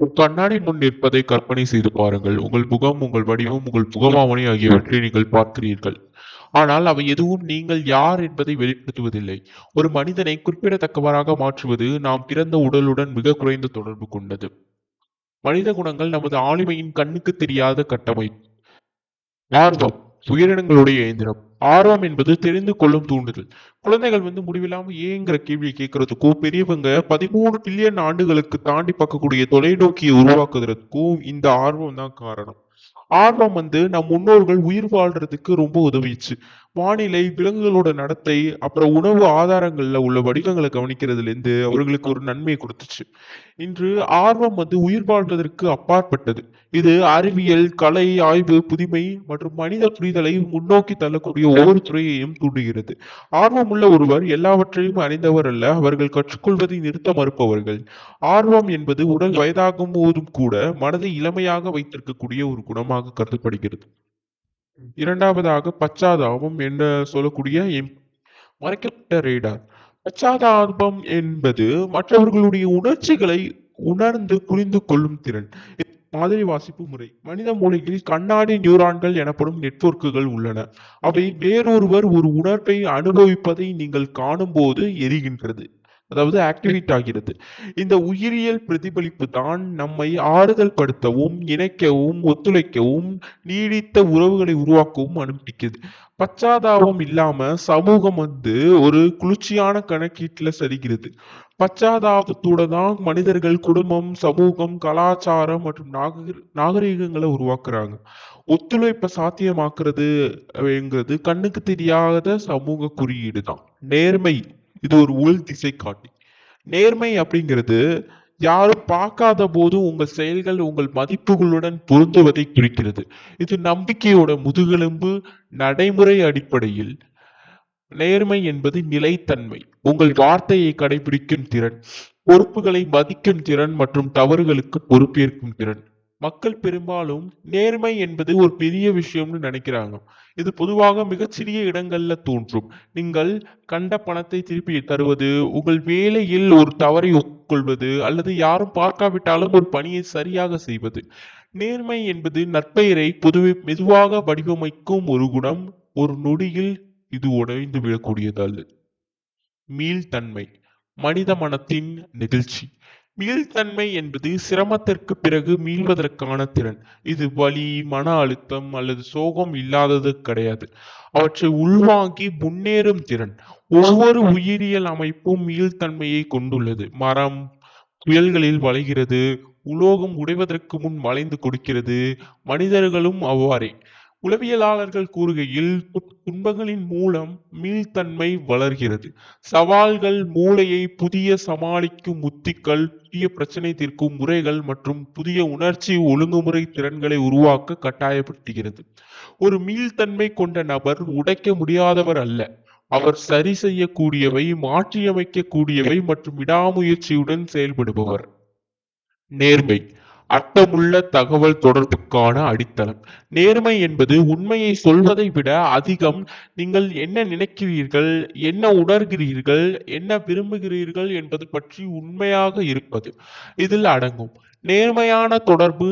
உன் கண்ணாடி முன் நிற்பதை கற்பனை செய்து பாருங்கள். உங்கள் முகம், உங்கள் வடிவம், உங்கள் முகமாவணி ஆகியவற்றை நீங்கள் பார்க்கிறீர்கள். ஆனால் அவை எதுவும் நீங்கள் யார் என்பதை வெளிப்படுத்துவதில்லை. ஒரு மனிதனை குறிப்பிடத்தக்கவராக மாற்றுவது நாம் பிறந்த உடலுடன் மிகக் குறைந்த தொடர்பு கொண்டது. மனித குணங்கள் நமது ஆளுமையின் கண்ணுக்கு தெரியாத கட்டமைப்பு. ஆர்வம் உயிரினங்களுடைய இயந்திரம். ஆர்வம் என்பது தெரிந்து கொள்ளும் தூண்டுதல். குழந்தைகள் வந்து முடிவில்லாம ஏங்கிற கேள்வியை கேட்கறதுக்கும், பெரியவங்க 13 பில்லியன் ஆண்டுகளுக்கு தாண்டி பார்க்கக்கூடிய தொலைநோக்கியை உருவாக்குறதுக்கும் இந்த ஆர்வம் தான் காரணம். ஆர்வம் வந்து நம் முன்னோர்கள் உயிர் வாழ்றதுக்கு ரொம்ப உதவிச்சு. வானிலை, விலங்குகளோட நடத்தை, அப்புறம் உணவு ஆதாரங்கள்ல உள்ள வடிவங்கள கவனிக்கிறதுலேருந்து அவர்களுக்கு ஒரு நன்மை கொடுத்துச்சு இன்று ஆர்வம் வந்து உயிர் வாழ்வதற்கு அப்பாற்பட்டது. இது அறிவியல், கலை, ஆய்வு, புதுமை மற்றும் மனித புரிதலை முன்னோக்கி தள்ளக்கூடிய ஒவ்வொரு துறையையும் தூண்டுகிறது. ஆர்வம் உள்ள ஒருவர் எல்லாவற்றையும் அறிந்தவர் அல்ல, அவர்கள் கற்றுக்கொள்வதை நிறுத்த மறுப்பவர்கள். ஆர்வம் என்பது உடல் வயதாகும் போதும் கூட மனதை இளமையாக வைத்திருக்கக்கூடிய ஒரு குணமாக கருதப்படுகிறது. இரண்டாவதாக பச்சாதாபம் என்று சொல்லக்கூடிய எம் மறைக்கப்பட்ட ரேடார். பச்சாதாபம் என்பது மற்றவர்களுடைய உணர்ச்சிகளை உணர்ந்து புரிந்து கொள்ளும் திறன். மாதிரி வாசிப்பு முறை. மனித மூளையில் கண்ணாடி நியூரான்கள் எனப்படும் நெட்வொர்க்குகள் உள்ளன. அவை வேறொருவர் ஒரு உணர்வை அனுபவிப்பதை நீங்கள் காணும்போது எரிகின்றது. அதாவது ஆக்டிவேட் ஆகிறது. இந்த உயிரியல் பிரதிபலிப்பு தான் நம்மை ஆறுதல் படுத்தவும், இணைக்கவும், ஒத்துழைக்கவும், நீடித்த உறவுகளை உருவாக்கவும் அனுமதிக்குது. பச்சாதாபம் இல்லாம சமூகம் வந்து ஒரு குளிர்ச்சியான கணக்கீட்டுல சரிகிறது. பச்சாதாபத்தோட தான் மனிதர்கள் குடும்பம், சமூகம், கலாச்சாரம் மற்றும் நாகரி நாகரிகங்களை உருவாக்குறாங்க. ஒத்துழைப்ப சாத்தியமாக்குறதுங்கிறது கண்ணுக்கு தெரியாத சமூக குறியீடு தான். நேர்மை இது ஒரு உள் திசை காட்டி நேர்மை அப்படிங்கிறது யாரும் பார்க்காத போதும் உங்கள் செயல்கள் உங்கள் மதிப்புகளுடன் பொருந்துவதை குறிக்கிறது. இது நம்பிக்கையோட முதுகெலும்பு. நடைமுறை அடிப்படையில் நேர்மை என்பது நிலைத்தன்மை. உங்கள் வார்த்தையை கடைபிடிக்கும் திறன், பொறுப்புகளை மதிக்கும் திறன் மற்றும் தவறுகளுக்கு பொறுப்பேற்கும் திறன். மக்கள் பெரும்பாலும் நேர்மை என்பது ஒரு பெரிய விஷயம்னு நினைக்கிறாங்க. இது பொதுவாக மிகச்சிறிய இடங்கள்ல தோன்றும். நீங்கள் கண்ட பணத்தை திருப்பி தருவது, உங்கள் வேலையில் ஒரு தவறை ஒப்புக்கொள்வது அல்லது யாரும் பார்க்காவிட்டாலும் ஒரு பணியை சரியாக செய்வது. நேர்மை என்பது நற்பெயரை பொதுவே மெதுவாக வடிவமைக்கும் ஒரு குணம். ஒரு நொடியில் இது உடைந்து விடக்கூடியது அல்ல. மீள்தன்மை மனித மனத்தின் நெகிழ்ச்சி. மீள்தன்மை என்பது சிரமத்திற்கு பிறகு மீள்வதற்கான திறன். இது வலி, மன அழுத்தம் அல்லது சோகம் இல்லாதது கிடையாது. அவற்றை உள்வாங்கி முன்னேறும் திறன். ஒவ்வொரு உயிரியல் அமைப்பும் மீள்தன்மையை கொண்டுள்ளது. மரம் புயல்களில் வளைகிறது. உலோகம் உடைவதற்கு முன் வளைந்து கொடுக்கிறது. மனிதர்களும் அவ்வாறே. உளவியலாளர்கள் கூறுகையில், துன்பங்களின் மூலம் மீள்தன்மை வளர்கிறது. சவால்கள் மூளையை புதிய சமாளிக்கும் உத்திகள், புதிய பிரச்சனை தீர்க்கும் முறைகள் மற்றும் புதிய உணர்ச்சி ஒழுங்குமுறை திறன்களை உருவாக்க கட்டாயப்படுத்துகிறது. ஒரு மீள்தன்மை கொண்ட நபர் உடைக்க முடியாதவர் அல்ல. அவர் சரி செய்யக்கூடியவை, மாற்றியமைக்கக்கூடியவை மற்றும் விடாமுயற்சியுடன் செயல்படுபவர். நேர்மை அர்த்தமுள்ள தகவல் தொடர்புக்கான அடித்தளம். நேர்மை என்பது உண்மையை சொல்வதை விட அதிகம் நீங்கள் என்ன நினைக்கிறீர்கள், என்ன உணர்கிறீர்கள், என்ன விரும்புகிறீர்கள் என்பது பற்றி உண்மையாக இருப்பது. இதில் அடங்கும். நேர்மையான தொடர்பு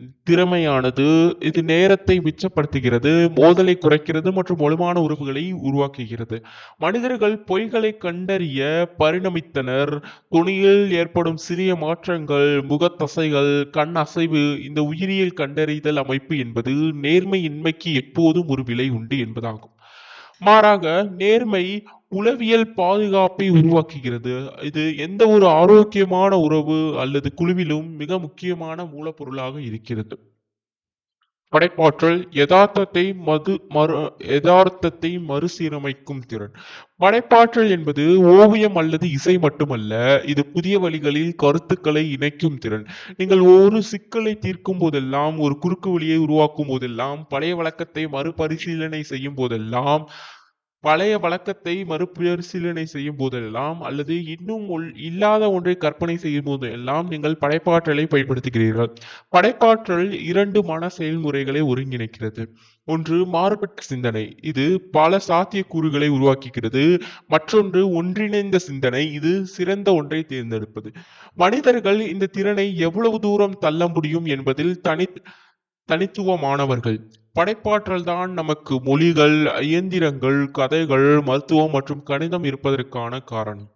திறமையானது. இது நேரத்தை மிச்சப்படுத்துகிறது, மோதலை குறைக்கிறது மற்றும் வலுவான உறவுகளை உருவாக்குகிறது. மனிதர்கள் பொய்களை கண்டறிய பரிணமித்தனர். துணியில் ஏற்படும் சிறிய மாற்றங்கள், முகத்தசைகள், கண் அசைவு இந்த உயிரியல் கண்டறிதல் அமைப்பு என்பது நேர்மையின்மைக்கு எப்போதும் ஒரு விலை உண்டு என்பதாகும். மாறாக நேர்மை உளவியல் பாதுகாப்பை உருவாக்குகிறது. இது எந்த ஒரு ஆரோக்கியமான உறவு அல்லது குழுவிலும் மிக முக்கியமான மூலப்பொருளாக இருக்கிறது. படைப்பாற்றல் யதார்த்தத்தை மது மறு யதார்த்தத்தை மறுசீரமைக்கும் திறன். படைப்பாற்றல் என்பது ஓவியம் அல்லது இசை மட்டுமல்ல. இது புதிய வழிகளில் கருத்துக்களை இணைக்கும் திறன். நீங்கள் ஒரு சிக்கலை தீர்க்கும் போதெல்லாம், ஒரு குறுக்குவழியை உருவாக்கும் போதெல்லாம், பழைய வழக்கத்தை மறுபரிசீலனை செய்யும் போதெல்லாம், பழைய வழக்கத்தை மறுபரிசீலனை செய்யும் போதெல்லாம் அல்லது இன்னும் உள் இல்லாத ஒன்றை கற்பனை செய்யும் போதெல்லாம் நீங்கள் படைப்பாற்றலை பயன்படுத்துகிறீர்கள். படைப்பாற்றல் இரண்டு மன செயல்முறைகளை ஒருங்கிணைக்கிறது. ஒன்று மாறுபட்ட சிந்தனை இது பல சாத்தியக்கூறுகளை உருவாக்குகிறது. மற்றொன்று ஒன்றிணைந்த சிந்தனை இது சிறந்த ஒன்றை தேர்ந்தெடுப்பது. மனிதர்கள் இந்த திறனை எவ்வளவு தூரம் தள்ள முடியும் என்பதில் தனி தனித்துவமானவர்கள். படைப்பாற்றல் தான் நமக்கு மொழிகள் இயந்திரங்கள் கதைகள் மருத்துவம் மற்றும் கணிதம் இருப்பதற்கான காரணம்.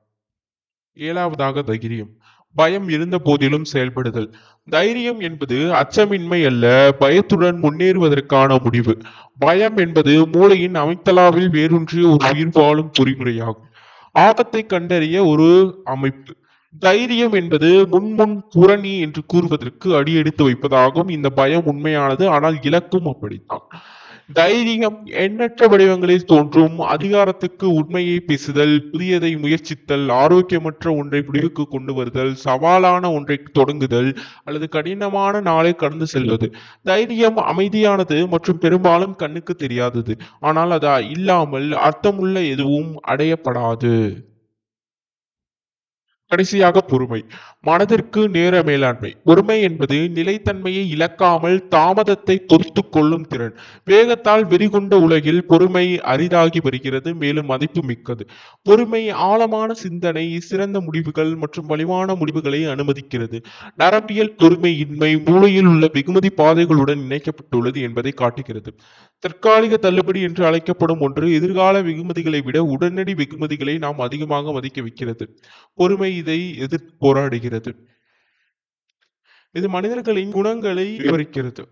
ஏழாவதாக தைரியம். பயம் இருந்த போதிலும் செயல்படுதல். தைரியம் என்பது அச்சமின்மை அல்ல பயத்துடன் முன்னேறுவதற்கான முடிவு. பயம் என்பது மூளையின் அமைத்தலாவில் வேரூன்றிய ஒரு உயிர் வாழும் பொறிமுறையாகும். ஆபத்தை கண்டறிய ஒரு அமைப்பு. தைரியம் என்பது முன்முன் புரணி என்று கூறுவதற்கு அடியெடுத்து வைப்பதாகும். இந்த பயம் உண்மையானது ஆனால் இலக்கும் அப்படித்தான். தைரியம் எண்ணற்ற வடிவங்களில் தோன்றும். அதிகாரத்துக்கு உண்மையை பேசுதல் புதியதை முயற்சித்தல் ஆரோக்கியமற்ற ஒன்றை முடிவுக்கு கொண்டு வருதல் சவாலான ஒன்றை தொடங்குதல் அல்லது கடினமான நாளை கடந்து செல்வது. தைரியம் அமைதியானது மற்றும் பெரும்பாலும் கண்ணுக்கு தெரியாதது. ஆனால் அது இல்லாமல் அர்த்தமுள்ள எதுவும் அடையப்படாது. கடைசியாக பொறுமை. மனதிற்கு நேர மேலாண்மை. பொறுமை என்பது நிலைத்தன்மையை இழக்காமல் தாமதத்தை பொறுத்து கொள்ளும் திறன். வேகத்தால் வெறிகொண்ட உலகில் பொறுமை அரிதாகி வருகிறது மேலும் மதிப்பு மிக்கது. பொறுமை ஆழமான சிந்தனை சிறந்த முடிவுகள் மற்றும் வலிவான முடிவுகளை அனுமதிக்கிறது. நரம்பியல் பொறுமையின்மை மூளையில் உள்ள வெகுமதி பாதைகளுடன் இணைக்கப்பட்டுள்ளது என்பதை காட்டுகிறது. தற்காலிக தள்ளுபடி என்று அழைக்கப்படும் ஒன்று எதிர்கால வெகுமதிகளை விட உடனடி வெகுமதிகளை நாம் அதிகமாக மதிக்க வைக்கிறது. பொறுமை இதை எதிர்த்து போராடுகிறது. இது மனிதர்களின் குணங்களை விவரிக்கிறது.